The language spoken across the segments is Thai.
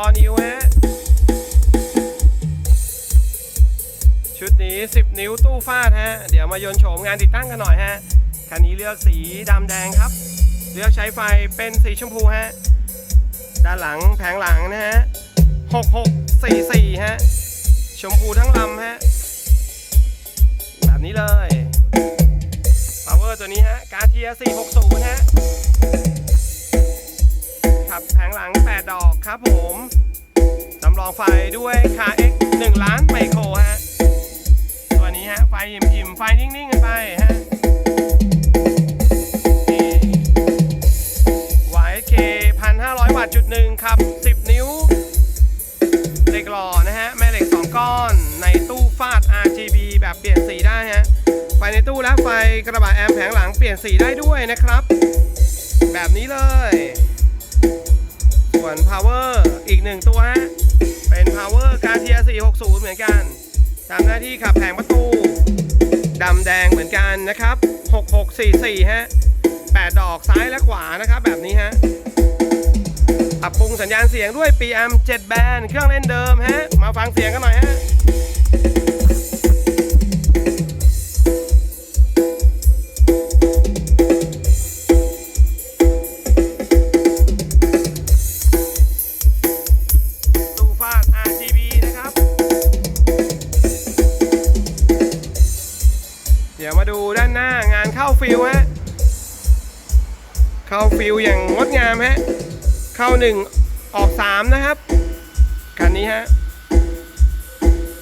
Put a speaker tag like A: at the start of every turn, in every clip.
A: all new ฮะ ชุดนี้ 10 นิ้วตู้ฟาดฮะ เดี๋ยวมายนโฉมงานติดตั้งกันหน่อยฮะ คันนี้เลือกสีดำแดงครับ เลือกใช้ไฟเป็นสีชมพูฮะ ด้านหลังแผงหลังนะฮะ 6644 ฮะ ชมพูทั้งลำฮะ แบบนี้เลย power ตัวนี้ฮะ กาเทีย460 ฮะ ขับแผงหลัง ครับผมสำรองไฟด้วยคา X 1ล้านไมโครฮะ ตัวนี้ฮะ ไฟอิ่มๆ ไฟนิ่งๆกันไปฮะนี่ YK 1,500วัตต์จุดหนึ่งครับ 10 นิ้ว เหล็กหล่อนะฮะ แม่เหล็ก 2 ก้อน ในตู้ฟาด RGB แบบเปลี่ยนสีได้ฮะ ไฟในตู้และไฟกระบะแอมแผงหลังเปลี่ยนสีได้ด้วยนะครับ แบบนี้เลย ส่วน power อีกหนึ่งตัวฮะ เป็น power กาเทีย460 เหมือนกันทำหน้าที่ขับแผงประตูดำแดงเหมือนกันนะครับ 6644 ฮะ 8 ดอกซ้ายและขวานะครับ แบบนี้ฮะปรับปรุงสัญญาณเสียงด้วย PM 7 แบนเครื่องเล่นเดิมฮะ มาฟังเสียงกันหน่อยฮะางานเข้าฟิลฮะ เข้าฟิลอย่างงดงามฮะ เข้า1ออก3นะครับ คันนี้ฮะ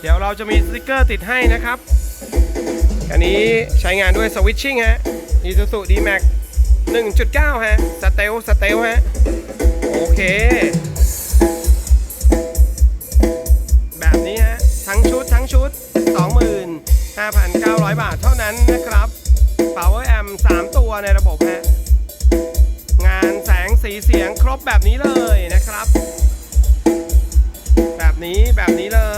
A: เดี๋ยวเราจะมีสติกเกอร์ติดให้นะครับคันนี้ใช้งานด้วยสวิตชิ่งฮะ Isuzu D-Max 1.9 ฮะ สเตล สเตลฮะ โอเค แบบนี้ฮะ ทั้งชุดทั้งชุด 25,900 บาทเท่านั้นนะครับ Power Amp 3 ตัวในระบบฮะงานแสงสีเสียงครบแบบนี้เลยนะครับ แบบนี้แบบนี้เลย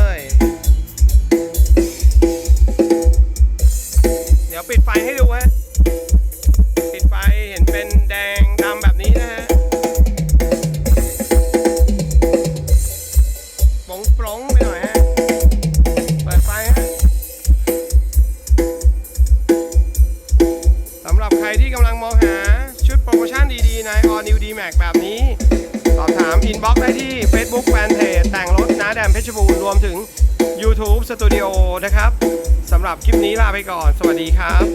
A: ดีๆ ใน All New D-Max แบบนี้ สอบถามอินบ็อกซ์ได้ที่ Facebook Fanpage แต่งรถน้าแดมเพชรบูรณ์รวมถึง YouTube Studio นะครับสำหรับคลิปนี้ลาไปก่อน สวัสดีครับ